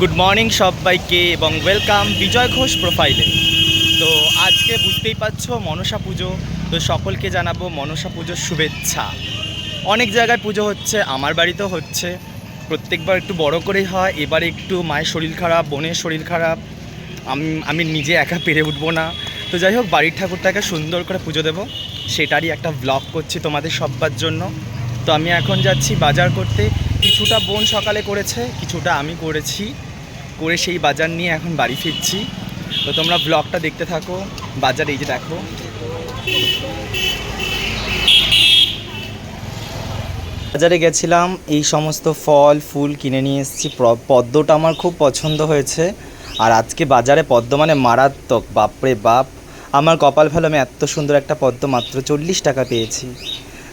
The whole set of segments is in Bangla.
গুড মর্নিং সবাইকে এবং ওয়েলকাম বিজয় ঘোষ প্রোফাইলে। তো আজকে বুঝতেই পারছ মনসা পুজো, তো সকলকে জানাব মনসা পুজোর শুভেচ্ছা। অনেক জায়গায় পুজো হচ্ছে, আমার বাড়িতেও হচ্ছে। প্রত্যেকবার একটু বড় করেই হয়, এবার একটু মায়ের শরীর খারাপ, বোনের শরীর খারাপ। আমি আমি নিজে একা পেরে উঠবো না। তো যাই হোক, বাড়ির ঠাকুরটাকে সুন্দর করে পুজো দেবো। সেটারই একটা ব্লগ করছি তোমাদের সব্বার জন্য। তো আমি এখন যাচ্ছি বাজার করতে। কিছুটা বোন সকালে করেছে, কিছুটা আমি করেছি। করে সেই বাজার নিয়ে এখন বাড়ি ফিরছি। তো তোমরা ব্লগটা দেখতে থাকো, বাজার এই যে দেখো। বাজারে গেছিলাম, এই সমস্ত ফল, ফুল কিনে নিয়ে এসেছি। পদ্মটা আমার খুব পছন্দ হয়েছে। আর আজকে বাজারে পদ্ম মানে মারাত্মক, বাপরে বাপ। আমার কপাল ভালো, আমি এত সুন্দর একটা পদ্ম মাত্র চল্লিশ টাকা পেয়েছি।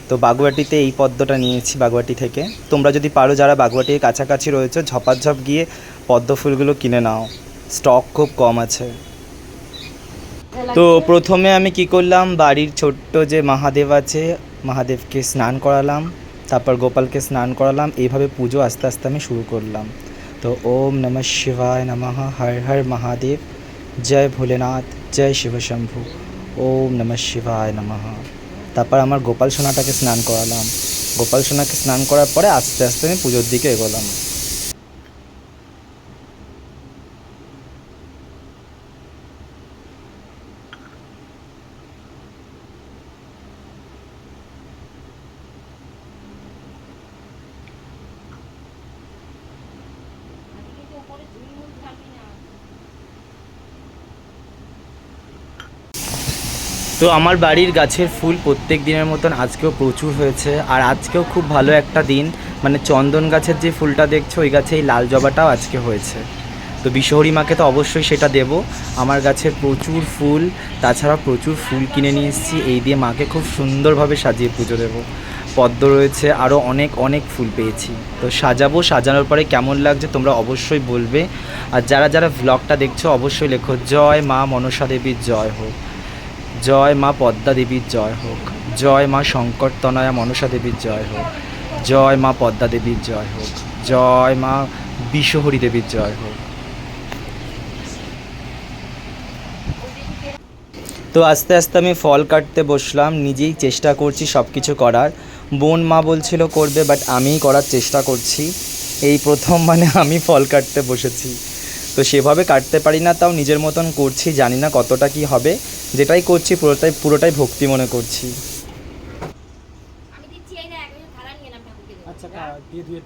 তো বাগুয়াটিতে এই পদ্মটা নিয়েছি, বাগুয়াটি থেকে। তোমরা যদি পারো, যারা বাগুয়াটির কাছাকাছি রয়েছে, ঝপাঝপ গিয়ে পদ্ম ফুলগুলো কিনে নাও। স্টক খুব কম আছে। তো প্রথমে আমি কি করলাম, বাড়ির ছোট্ট যে মহাদেব আছে, মহাদেবকে স্নান করালাম, তারপর গোপালকে স্নান করালাম, এইভাবে পুজো আস্তে আস্তে আমি শুরু করলাম। তো ওম নমঃ শিবায় নমঃ, হর হর মহাদেব, জয় ভোলেনাথ, জয় শিবশম্ভু। ওম নমঃ শিবায় নমঃ। তারপর আমার গোপাল সোনাটাকে স্নান করালাম। গোপাল সোনাকে স্নান করার পরে আস্তে আস্তে আমি পুজোর দিকে এগোলাম। তো আমার বাড়ির গাছের ফুল প্রত্যেক দিনের মতন আজকেও প্রচুর হয়েছে, আর আজকেও খুব ভালো একটা দিন। মানে চন্দন গাছের যে ফুলটা দেখছ, ওই গাছে এই লাল জবাটাও আজকে হয়েছে। তো বিশহরী মাকে তো অবশ্যই সেটা দেব। আমার গাছের প্রচুর ফুল তাছাড়া প্রচুর ফুল কিনে নিয়ে এসেছি। এই দিয়ে মাকে খুব সুন্দরভাবে সাজিয়ে পুজো দেবো। পদ্ম রয়েছে আরও অনেক অনেক ফুল পেয়েছি। তো সাজাবো, সাজানোর পরে কেমন লাগছে তোমরা অবশ্যই বলবে। আর যারা যারা ভ্লগটা দেখছ, অবশ্যই লেখো, জয় মা মনসা দেবীর জয় হোক। জয় মা পদ্মা দেবীর জয় হোক। জয় মা শঙ্করতনয়া মনসা দেবীর জয় হোক। জয় মা পদ্মা দেবীর জয় হোক। জয় মা বিশ্বহরী দেবীর জয় হোক। তো আস্তে আস্তে আমি ফল কাটতে বসলাম, নিজেই চেষ্টা করছি সব কিছু করার। বোন মা বলছিল করবে বাট আমি করার চেষ্টা করছি। এই প্রথম মানে আমি ফল কাটতে বসেছি। তো সেভাবে কাটতে পারি না তাও নিজের মতন করছি জানি না কতটা কি হবে। যেটাই করছি পুরোটাই পুরোটাই ভক্তি মনে করছি। আচ্ছা দিয়ে দিয়ে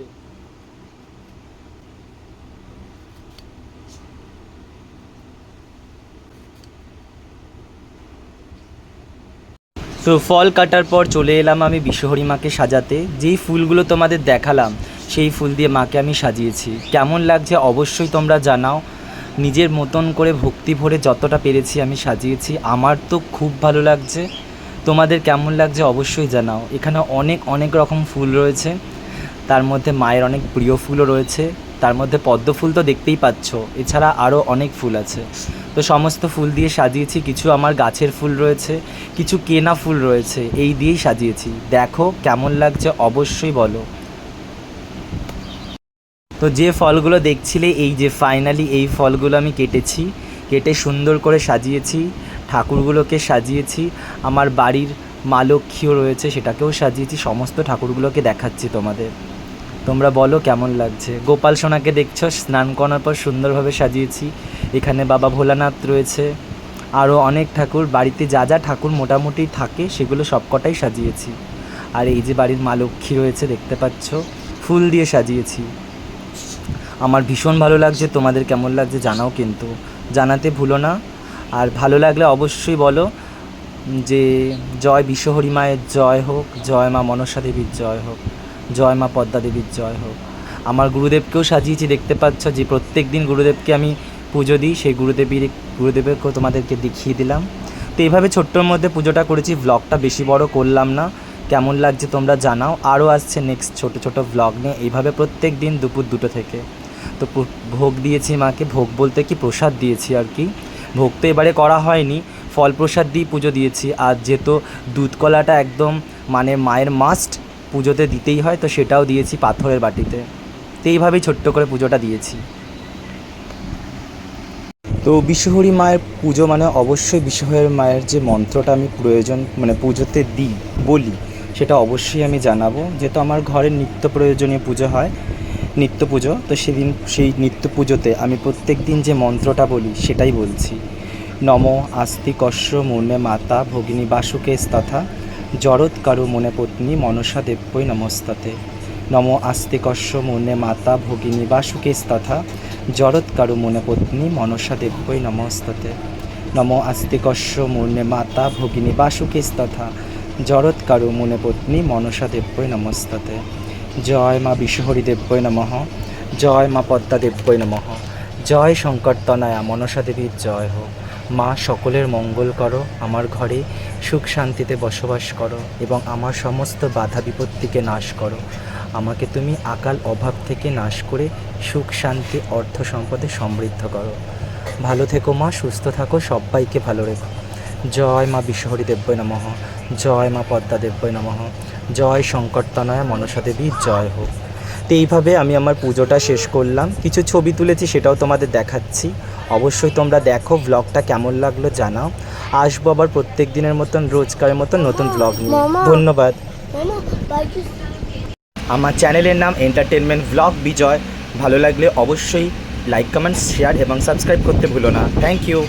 তো ফল কাটার পর চলে এলাম আমি বিশ্বহরী মাকে সাজাতে। যেই ফুলগুলো তোমাদের দেখালাম, সেই ফুল দিয়ে মাকে আমি সাজিয়েছি। কেমন লাগছে অবশ্যই তোমরা জানাও। নিজের মতন করে ভক্তি ভরে যতটা পেরেছি আমি সাজিয়েছি। আমার তো খুব ভালো লাগছে। তোমাদের কেমন লাগছে অবশ্যই জানাও। এখানে অনেক অনেক রকম ফুল রয়েছে। তার মধ্যে মায়ের অনেক প্রিয় ফুলও রয়েছে। তার মধ্যে পদ্ম ফুল তো দেখতেই পাচ্ছ। এছাড়া আরও অনেক ফুল আছে। তো সমস্ত ফুল দিয়ে সাজিয়েছি, কিছু আমার গাছের ফুল রয়েছে, কিছু কেনা ফুল রয়েছে, এই দিয়েই সাজিয়েছি। দেখো কেমন লাগছে, অবশ্যই বলো। তো যে ফলগুলো দেখছিলে, এই যে ফাইনালি এই ফলগুলো আমি কেটেছি, কেটে সুন্দর করে সাজিয়েছি, ঠাকুরগুলোকে সাজিয়েছি, আমার বাড়ির মা লক্ষ্মীও রয়েছে, সেটাকেও সাজিয়েছি, সমস্ত ঠাকুরগুলোকে দেখাচ্ছি তোমাদের। তোমরা বলো কেমন লাগছে। গোপাল সোনাকে দেখছ, স্নান করার পর সুন্দরভাবে সাজিয়েছি। এখানে বাবা ভোলানাথ রয়েছে, আরও অনেক ঠাকুর। বাড়িতে যা যা ঠাকুর মোটামুটি থাকে, সেগুলো সবকটাই সাজিয়েছি। আর এই যে বাড়ির মা লক্ষ্মী রয়েছে, দেখতে পাচ্ছ, ফুল দিয়ে সাজিয়েছি। আমার ভীষণ ভালো লাগছে, তোমাদের কেমন লাগছে জানাও কিন্তু। জানাতে ভুলো না। আর ভালো লাগলে অবশ্যই বলো যে, জয় বিশ্বহরি মায়ের জয় হোক, জয় মা মনসা দেবীর জয় হোক। জয় মা পদ্মা দেবীর জয় হোক। আমার গুরুদেবকেও সাজিয়েছি, দেখতে পাচ্ছ যে প্রত্যেক দিন গুরুদেবকে আমি পুজো দিই, সেই গুরুদেবীর, গুরুদেবকেও তোমাদেরকে দেখিয়ে দিলাম। তো এইভাবে ছোট্টর মধ্যে পুজোটা করেছি ব্লগটা বেশি বড় করলাম না। কেমন লাগছে তোমরা জানাও। আরও আসছে নেক্সট ছোট ছোট ব্লগ নিয়ে, এইভাবে প্রত্যেক দিন দুপুর দুটো থেকে। তো ভোগ দিয়েছি মাকে, ভোগ বলতে কি প্রসাদ দিয়েছি আর কি। ভোগ তো এবারে করা হয়নি, ফল প্রসাদ দিয়ে পুজো দিয়েছি। আর যেহেতু দুধ কলাটা একদম মানে মায়ের মাস্ট পুজোতে দিতেই হয়, তো সেটাও দিয়েছি পাথরের বাটিতে। তো এইভাবেই ছোট্ট করে পুজোটা দিয়েছি। তো বিশ্বহরি মায়ের পুজো মানে অবশ্যই বিশ্বহরি মায়ের যে মন্ত্রটা আমি প্রয়োজন মানে পুজোতে দিই, বলি, সেটা অবশ্যই আমি জানাব। যেহেতু আমার ঘরে নিত্য প্রয়োজনীয় পুজো হয়, নিত্য পুজো, তো সেদিন সেই নিত্য পুজোতে আমি প্রত্যেক দিন যে মন্ত্রটা বলি, সেটাই বলছি। নম আস্তি কস্য মনে মাতা, ভগিনী বাসুকেশ তথা জরৎ কারু মনে পত্নী মনসা দেব্যই নমস্তাতে। নম আস্তে কস্য মনে মাতা ভগিনী বাসুকেশ তথা জরৎ কারু মনে পত্নী মনসা দেব্যই নমস্তাতে। নম আস্তে কস্য মনে মাতা ভগিনী বাসুকেশ তথা জরৎ কারু মনে পত্নী মনসা দেব্যই নমস্তাতে। জয় মা বিশ্বহরি দেব্যই নমঃ। জয় মা পদ্মা দেব্যই নমঃ। জয় শঙ্কর শঙ্করতনায়া মনসা দেবীর জয় হোক। মা, সকলের মঙ্গল করো, আমার ঘরে সুখ শান্তিতে বসবাস করো এবং আমার সমস্ত বাধা বিপত্তিকে নাশ করো। আমাকে তুমি আকাল অভাব থেকে নাশ করে সুখ, শান্তি, অর্থ সম্পদে সমৃদ্ধ করো। ভালো থেকো মা, সুস্থ থাকো, সবাইকে ভালো রেখো। জয় মা বিশ্বহরি দেব্যই নমঃ। জয় মা পদ্মা দেব্যই নমঃ। জয় শঙ্করতনয়া মনসা দেবী, জয় হোক। তো এইভাবে আমি আমার পুজোটা শেষ করলাম। কিছু ছবি তুলেছি, সেটাও তোমাদের দেখাচ্ছি। অবশ্যই তোমরা দেখো ব্লগটা কেমন লাগল জানাও। আসব আবার প্রত্যেক দিনের মতন রোজকারের মতন নতুন ব্লগ নিয়ে। ধন্যবাদ। আমার চ্যানেলের নাম এন্টারটেনমেন্ট ব্লগ বিজয় ভালো লাগলে অবশ্যই লাইক কমেন্ট শেয়ার এবং সাবস্ক্রাইব করতে ভুলো না। Thank you